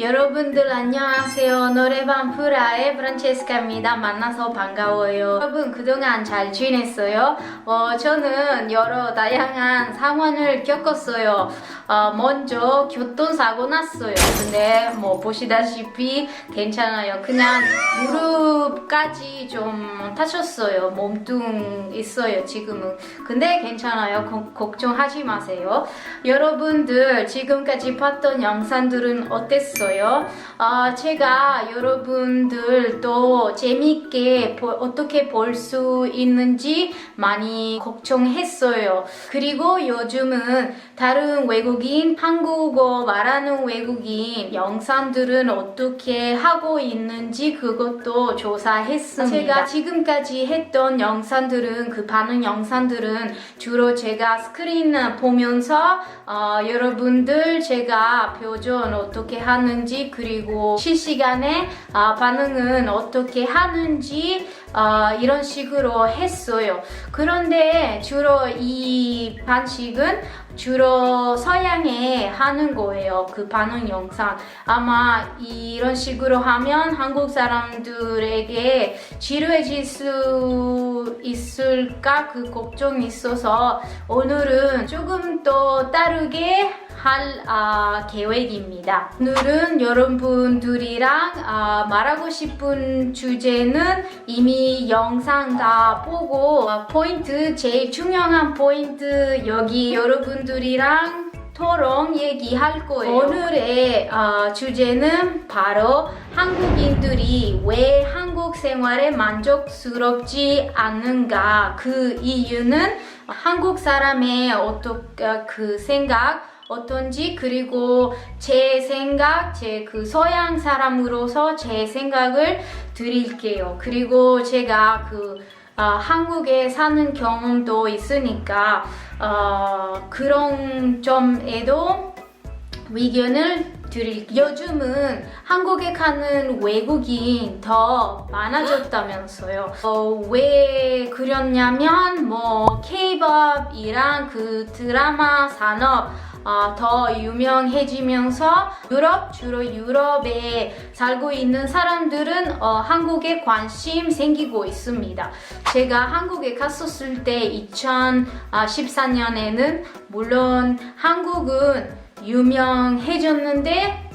여러분들 안녕하세요. 노래방 프라의 프란체스카입니다. 만나서 반가워요. 여러분 그동안 잘 지냈어요? 어, 저는 여러 다양한 상황을 겪었어요. 어, 먼저 교통사고 났어요. 근데 뭐 보시다시피 괜찮아요. 그냥 무릎까지 좀 타셨어요. 몸뚱 있어요 지금은. 근데 괜찮아요. 거- 걱정하지 마세요. 여러분들 지금까지 봤던 영상들은 어땠어요? 아, 제가 여러분들 또 재밌게 보- 어떻게 볼 수 있는지 많이 걱정했어요. 그리고 요즘은 다른 외국인, 한국어 말하는 외국인 영상들은 어떻게 하고 있는지 그것도 조사했습니다. 제가 지금까지 했던 영상들은 그 반응 영상들은 주로 제가 스크린 보면서 어, 여러분들 제가 표정 어떻게 하는 지 그리고 실시간에 어, 반응은 어떻게 하는지 어, 이런 식으로 했어요. 그런데 주로 이 방식은 주로 서양에 하는 거예요. 그 반응 영상. 아마 이런 식으로 하면 한국 사람들에게 지루해질 수 있을까 그 걱정이 있어서 오늘은 조금 더 다르게 할 아, 계획입니다. 오늘은 여러분들이랑 아, 말하고 싶은 주제는 이미 영상 다 보고 아, 포인트 제일 중요한 포인트 여기 여러분 들이랑 토론 얘기할 거예요. 오늘의 어, 주제는 바로 한국인들이 왜 한국 생활에 만족스럽지 않는가 그 이유는 한국 사람의 어떤 그 생각 어떤지 그리고 제 생각 제 그 서양 사람으로서 제 생각을 드릴게요. 그리고 제가 그 어, 한국에 사는 경험도 있으니까 어, 그런 점에도 의견을 드릴게요. 요즘은 한국에 가는 외국인 더 많아졌다면서요. 어, 왜 그랬냐면 뭐 K-pop이랑 그 드라마 산업 아, 더 유명해지면서 유럽 주로 유럽에 살고 있는 사람들은 어, 한국에 관심 생기고 있습니다. 제가 한국에 갔었을 때 2014년에는 물론 한국은 유명해졌는데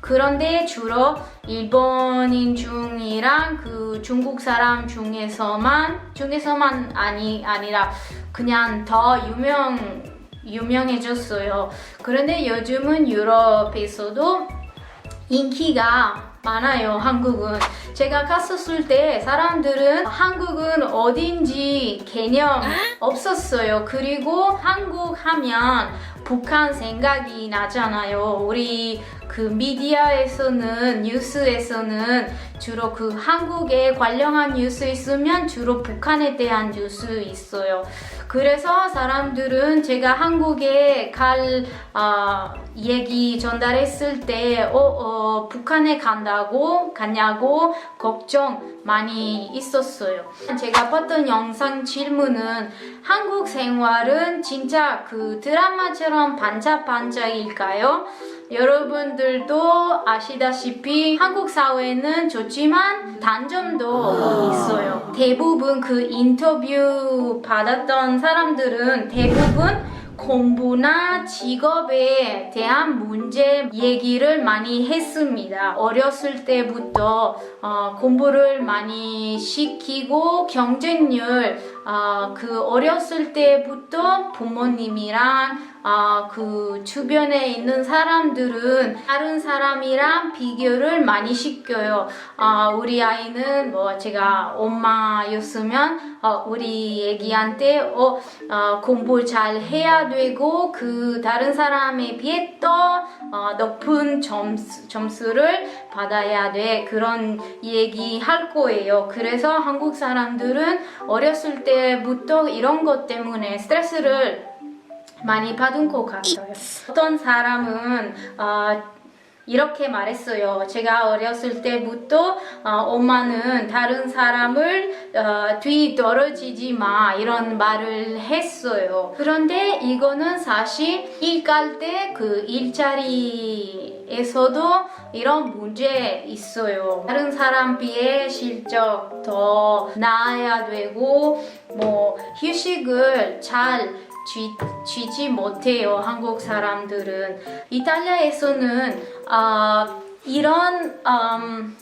그런데 주로 일본인 중이랑 그 중국 사람 중에서만 중에서만 아니 아니라 그냥 더 유명 유명해졌어요. 그런데 요즘은 유럽에서도 인기가 많아요, 한국은. 제가 갔었을 때 사람들은 한국은 어딘지 개념 없었어요. 그리고 한국 하면 북한 생각이 나잖아요. 우리 그 미디어에서는 뉴스에서는 주로 그 한국에 관련한 뉴스 있으면 주로 북한에 대한 뉴스 있어요. 그래서 사람들은 제가 한국에 갈 어, 얘기 전달했을 때 어, 어, 북한에 간다고 갔냐고 걱정 많이 있었어요. 제가 봤던 영상 질문은 한국 생활은 진짜 그 드라마처럼 반짝반짝일까요? 여러분들도 아시다시피 한국 사회는 좋지만 단점도 있어요. 대부분 그 인터뷰 받았던 사람들은 대부분 공부나 직업에 대한 문제 얘기를 많이 했습니다. 어렸을 때부터 어, 공부를 많이 시키고 경쟁률 어, 그 어렸을 때부터 부모님이랑 어, 그 주변에 있는 사람들은 다른 사람이랑 비교를 많이 시켜요. 어, 우리 아이는 뭐 제가 엄마였으면 어, 우리 애기한테 어, 어, 공부 잘 해야 되고 그 다른 사람에 비해 더 어, 높은 점수, 점수를 받아야 돼 그런 얘기 할 거예요. 그래서 한국 사람들은 어렸을 때부터 이런 것 때문에 스트레스를 많이 받은 것 같아요. 어떤 사람은 어, 이렇게 말했어요. 제가 어렸을 때부터 어, 엄마는 다른 사람을 어, 뒤 떨어지지 마 이런 말을 했어요. 그런데 이거는 사실 일갈 때 그 일자리에서도 이런 문제 있어요. 다른 사람 비해 실적 더 나아야 되고 뭐 휴식을 잘 쥐, 쥐지 못해요. 한국 사람들은 이탈리아에서는 아, 이런 음,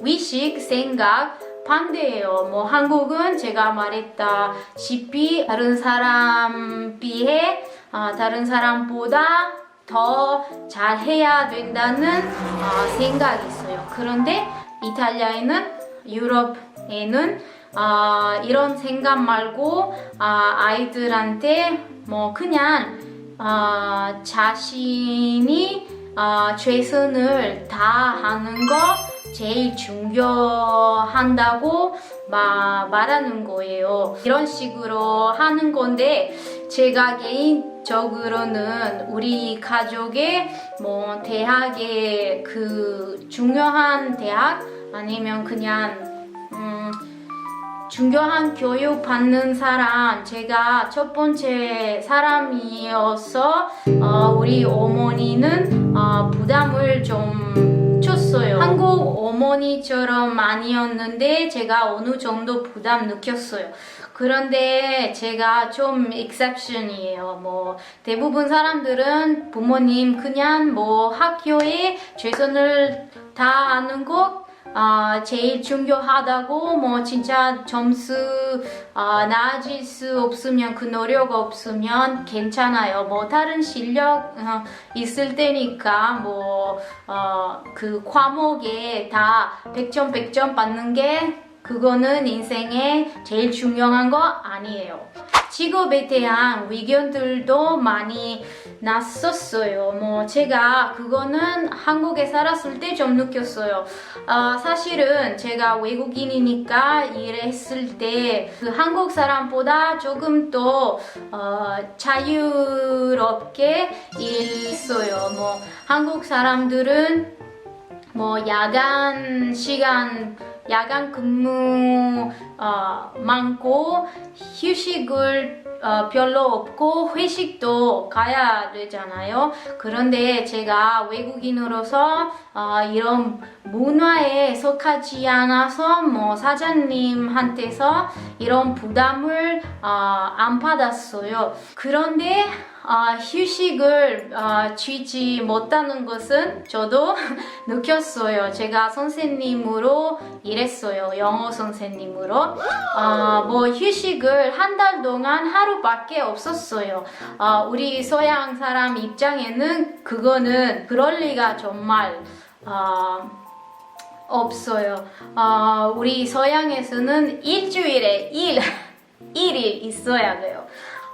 위식 생각 반대예요. 뭐 한국은 제가 말했다시피 다른 사람 비해 아, 다른 사람보다 더 잘해야 된다는 아, 생각이 있어요. 그런데 이탈리아에는 유럽에는 아, 이런 생각 말고 아, 아이들한테 뭐 그냥 아, 자신이 아, 최선을 다하는 거 제일 중요한다고 마, 말하는 거예요. 이런 식으로 하는 건데 제가 개인적으로는 우리 가족의 뭐 대학의 그 중요한 대학 아니면 그냥 음, 중요한 교육 받는 사람 제가 첫 번째 사람이어서 어, 우리 어머니는 어, 부담을 좀 줬어요. 한국 어머니처럼 아니었는데 제가 어느 정도 부담 느꼈어요. 그런데 제가 좀 exception이에요. 뭐 대부분 사람들은 부모님 그냥 뭐 학교에 최선을 다하는 것 아, 제일 중요하다고 뭐 진짜 점수 아, 나아질 수 없으면 그 노력 없으면 괜찮아요. 뭐 다른 실력 어, 있을 때니까 뭐 어, 그 과목에 다 100점 100점 받는 게 그거는 인생에 제일 중요한 거 아니에요. 직업에 대한 의견들도 많이 났었어요. 뭐 제가 그거는 한국에 살았을 때 좀 느꼈어요. 아, 사실은 제가 외국인이니까 일했을 때 그 한국 사람보다 조금 더 어, 자유롭게 일했어요. 뭐 한국 사람들은 뭐 야간 시간 야간 근무 어, 많고 휴식을 어, 별로 없고 회식도 가야 되잖아요. 그런데 제가 외국인으로서 어, 이런 문화에 속하지 않아서 뭐 사장님한테서 이런 부담을 어, 안 받았어요. 그런데 아, 휴식을 아, 쥐지 못하는 것은 저도 느꼈어요. 제가 선생님으로 일했어요. 영어 선생님으로. 아, 뭐 휴식을 한 달 동안 하루밖에 없었어요. 아, 우리 서양 사람 입장에는 그거는 그럴 리가 정말 아, 없어요. 아, 우리 서양에서는 일주일에 일, 일일 있어야 돼요.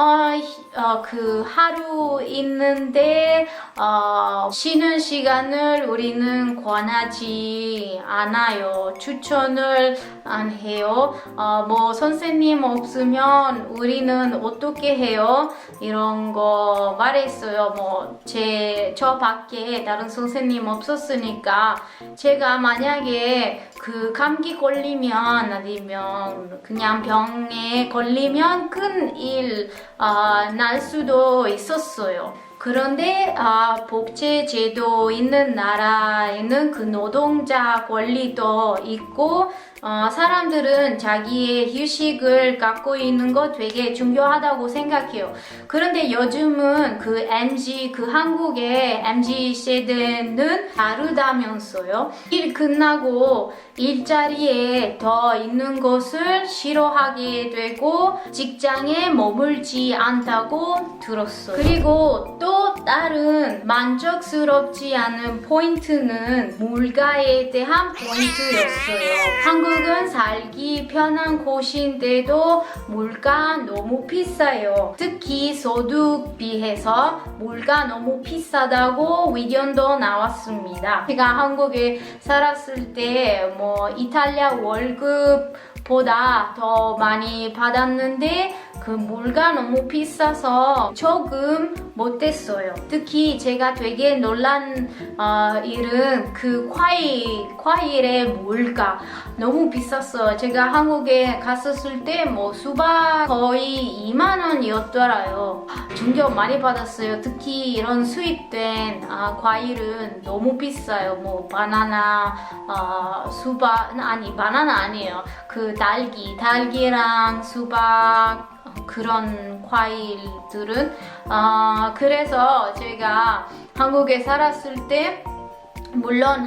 어, 어, 그 하루 있는데 어, 쉬는 시간을 우리는 권하지 않아요. 추천을 안 해요. 어, 뭐 선생님 없으면 우리는 어떻게 해요? 이런 거 말했어요. 뭐 제 저 밖에 다른 선생님 없었으니까 제가 만약에 그 감기 걸리면 아니면 그냥 병에 걸리면 큰일 아, 날 수도 있었어요. 그런데 아, 복지 제도 있는 나라에는 그 노동자 권리도 있고 어, 사람들은 자기의 휴식을 갖고 있는 거 되게 중요하다고 생각해요. 그런데 요즘은 그 MG 그 한국의 MG 세대는 다르다면서요. 일 끝나고 일자리에 더 있는 것을 싫어하게 되고 직장에 머물지 않다고 들었어요. 그리고 또 다른 만족스럽지 않은 포인트는 물가에 대한 포인트였어요. 한국 은 살기 편한 곳인데도 물가 너무 비싸요. 특히 소득 비해서 물가 너무 비싸다고 의견도 나왔습니다. 제가 한국에 살았을 때 뭐 이탈리아 월급 보다 더 많이 받았는데 그그 물가 너무 비싸서 조금 못했어요. 특히 제가 되게 놀란 어, 일은 그 과일, 과일의 물가 너무 비쌌어요. 제가 한국에 갔었을 때 뭐 수박 거의 2만 원이었더라요. 충격 많이 받았어요. 특히 이런 수입된 아, 과일은 너무 비싸요. 뭐 바나나, 어, 수박 아니 바나나 아니에요. 그 딸기, 딸기랑 수박 어, 그런 과일들은 어, 그래서 제가 한국에 살았을 때 물론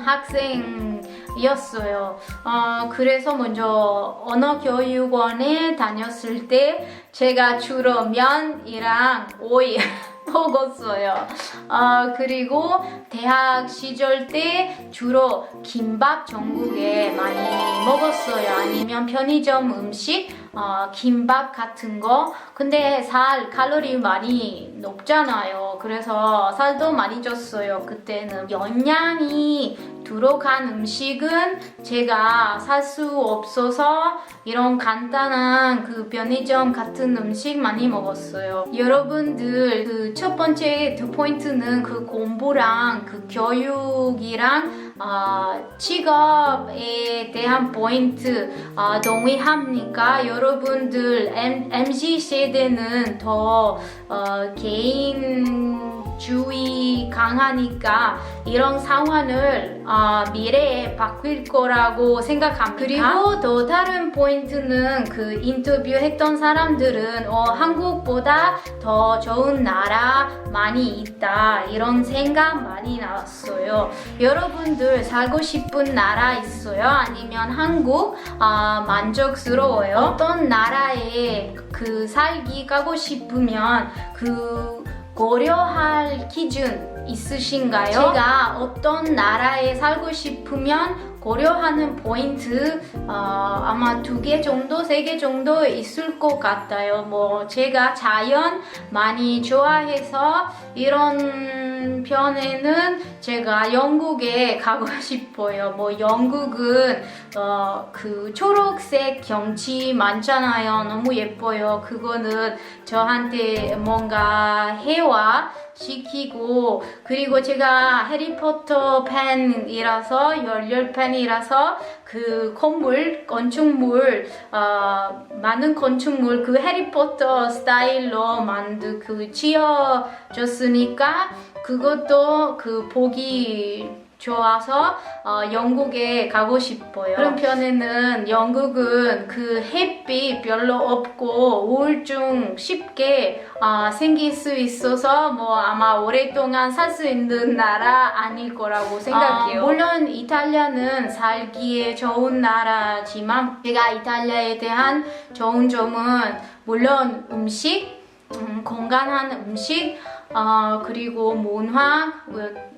학생이었어요. 어, 그래서 먼저 언어교육원에 다녔을 때 제가 주로 면이랑 오이 먹었어요. 어, 그리고 대학 시절 때 주로 김밥 전국에 많이 먹었어요. 아니면 편의점 음식, 어, 김밥 같은 거. 근데 살 칼로리 많이 높잖아요. 그래서 살도 많이 쪘어요. 그때는 영양이 들어간 음식은 제가 살 수 없어서 이런 간단한 그 편의점 같은 음식 많이 먹었어요. 여러분들 그 첫 번째 두 포인트는 그 공부랑 그 교육이랑 아, 직업에 대한 포인트 아, 동의합니까? 여러분들 M, MZ 세대는 더 어, 개인 주의 강하니까 이런 상황을 아, 미래에 바뀔 거라고 생각합니다. 그리고 또 다른 포인트는 그 인터뷰했던 사람들은 어, 한국보다 더 좋은 나라 많이 있다 이런 생각 많이 나왔어요. 여러분들 살고 싶은 나라 있어요? 아니면 한국 아, 만족스러워요? 어떤 나라에 그 살기 가고 싶으면 그 고려할 기준 있으신가요? 제가 어떤 나라에 살고 싶으면 고려하는 포인트 어, 아마 두 개 정도, 세 개 정도 있을 것 같아요. 뭐 제가 자연 많이 좋아해서 이런 편에는 제가 영국에 가고 싶어요. 뭐 영국은 어, 그 초록색 경치 많잖아요. 너무 예뻐요. 그거는 저한테 뭔가 해와 시키고 그리고 제가 해리포터 팬이라서 열렬 팬이라서 그 건물 건축물 어, 많은 건축물 그 해리포터 스타일로 만든 그 지어졌으니까 그것도 그 보기 좋아서 어, 영국에 가고 싶어요. 그런 편에는 영국은 그 햇빛 별로 없고 우울증 쉽게 어, 생길 수 있어서 뭐 아마 오랫동안 살 수 있는 나라 아닐 거라고 생각해요. 어, 물론 이탈리아는 살기에 좋은 나라지만 제가 이탈리아에 대한 좋은 점은 물론 음식 음, 건강한 음식 어, 그리고 문화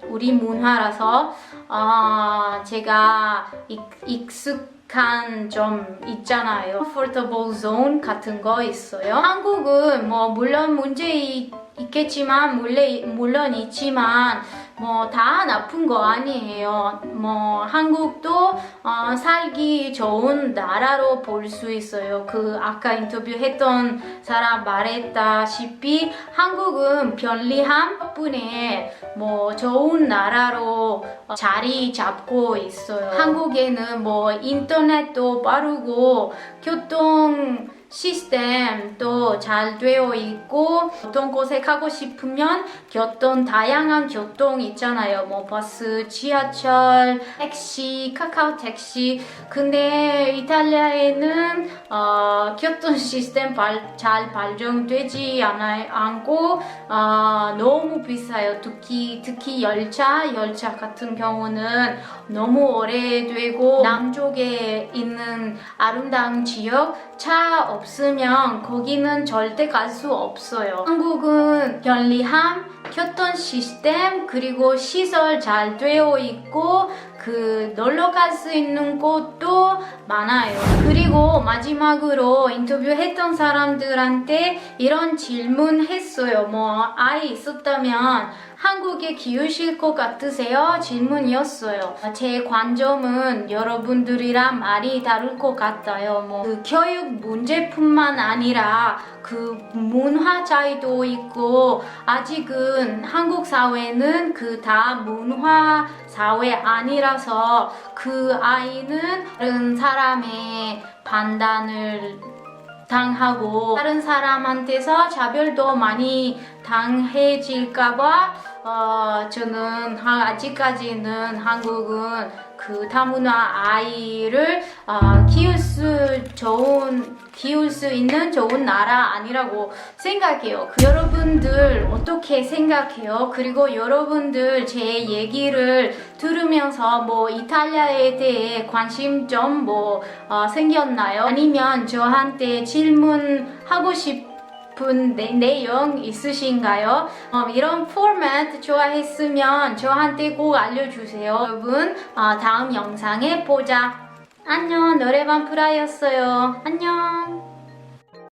우리 문화라서 어, 제가 익, 익숙한 점 있잖아요. comfortable zone 같은 거 있어요. 한국은 뭐 물론 문제 이- 있겠지만 물론 물론 있지만 뭐 다 나쁜 거 아니에요. 뭐 한국도 어, 살기 좋은 나라로 볼 수 있어요. 그 아까 인터뷰했던 사람 말했다시피 한국은 편리함 덕분에 뭐 좋은 나라로 어, 자리 잡고 있어요. 한국에는 뭐 인터넷도 빠르고 교통 시스템도 잘 되어 있고 어떤 곳에 가고 싶으면 교통 다양한 교통 있잖아요. 뭐 버스, 지하철, 택시, 카카오 택시. 근데 이탈리아에는 어, 교통 시스템 발, 잘 발전되지 않아, 않고 어, 너무 비싸요. 특히 특히 열차, 열차 같은 경우는 너무 오래되고 남쪽에 있는 아름다운 지역 차 없으면 거기는 절대 갈 수 없어요. 한국은 편리함, 교통 시스템 그리고 시설 잘 되어 있고 그 놀러 갈 수 있는 곳도 많아요. 그리고 마지막으로 인터뷰했던 사람들한테 이런 질문 했어요. 뭐 아이 있었다면 한국에 기우실 것 같으세요? 질문이었어요. 제 관점은 여러분들이랑 말이 다를 것 같아요. 뭐 그 교육 문제뿐만 아니라 그 문화 차이도 있고 아직은 한국 사회는 그 다 문화 사회 아니라서 그 아이는 다른 사람의 판단을 당하고 다른 사람한테서 차별도 많이 당해질까봐 어, 저는 하- 아직까지는 한국은 그 다문화 아이를 어, 키울 수 좋은 키울 수 있는 좋은 나라 아니라고 생각해요. 그 여러분들 어떻게 생각해요? 그리고 여러분들 제 얘기를 들으면서 뭐 이탈리아에 대해 관심 좀뭐 생겼나요? 아니면 저한테 질문하고 싶 은 내, 내용 있으신가요? 어, 이런 포맷 좋아했으면 저한테 꼭 알려주세요. 여러분 어, 다음 영상에 보자. 안녕 노래방 프라이였어요. 안녕.